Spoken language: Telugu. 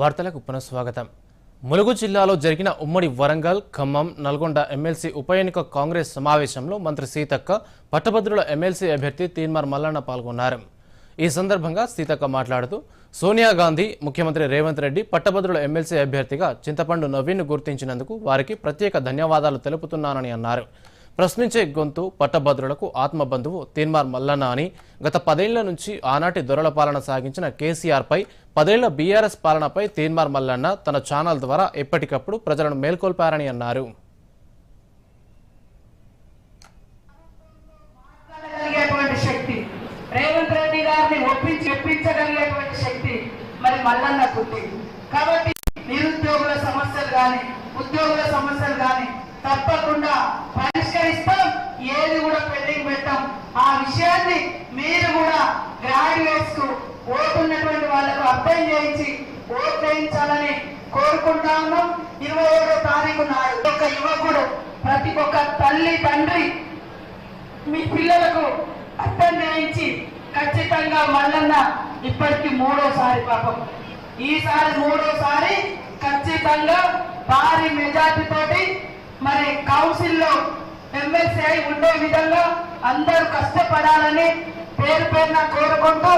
వార్తలకు పునఃస్వాగతం. ములుగు జిల్లాలో జరిగిన ఉమ్మడి వరంగల్ ఖమ్మం నల్గొండ ఎమ్మెల్సీ ఉప ఎన్నిక కాంగ్రెస్ సమావేశంలో మంత్రి సీతక్క పట్టభద్రుల ఎమ్మెల్సీ అభ్యర్థి తీన్మార్ మల్లన్న పాల్గొన్నారు. ఈ సందర్భంగా సీతక్క మాట్లాడుతూ సోనియా గాంధీ ముఖ్యమంత్రి రేవంత్ రెడ్డి పట్టభద్రుల ఎమ్మెల్సీ అభ్యర్థిగా చింతపండు నవీన్ను గుర్తించినందుకు వారికి ప్రత్యేక ధన్యవాదాలు తెలుపుతున్నానని అన్నారు. ప్రశ్నించే గొంతు పట్టభద్రులకు ఆత్మబంధువు తీన్మార్ మల్లన్న అని గత పదేళ్ళ నుంచి ఆనాటి దొరల పాలన సాగించిన కేసీఆర్పై పదేళ్ళ బీఆర్ఎస్ పాలనపై తీన్మార్ మల్లన్న తన ఛానల్ ద్వారా ఎప్పటికప్పుడు ప్రజలను మేల్కొల్పారని అన్నారు. కాబట్టి నిరుద్యోగుల సమస్యలు కానీ ఉద్యోగుల సమస్యలు కానీ తప్పకుండా పరిష్కారం ఏది కూడా పెండింగ్ పెట్టాం ఆ విషయాన్ని మీరు కూడా గ్రాడ్యుయేట్స్కు ఓటున్నటువంటి వాళ్ళకు అర్థం చేయించి ఓట్ వేయించాలని కోరుకుంటా ఉన్నాం. ఇరవై ఏడో తారీఖు నాడు ఒక యువకుడు ప్రతి ఒక్క తల్లి తండ్రి మీ పిల్లలకు అర్థం చేయించి ఖచ్చితంగా మల్లన్న ఇప్పటికి మూడోసారి పాపం. ఈసారి మూడోసారి ఖచ్చితంగా భారీ మెజార్టీ తోటి మరి కౌన్సిల్లో ఎమ్మెల్సీ అయి ఉండే విధంగా అందరూ కష్టపడాలని పేరు పేరున కోరుకుంటూ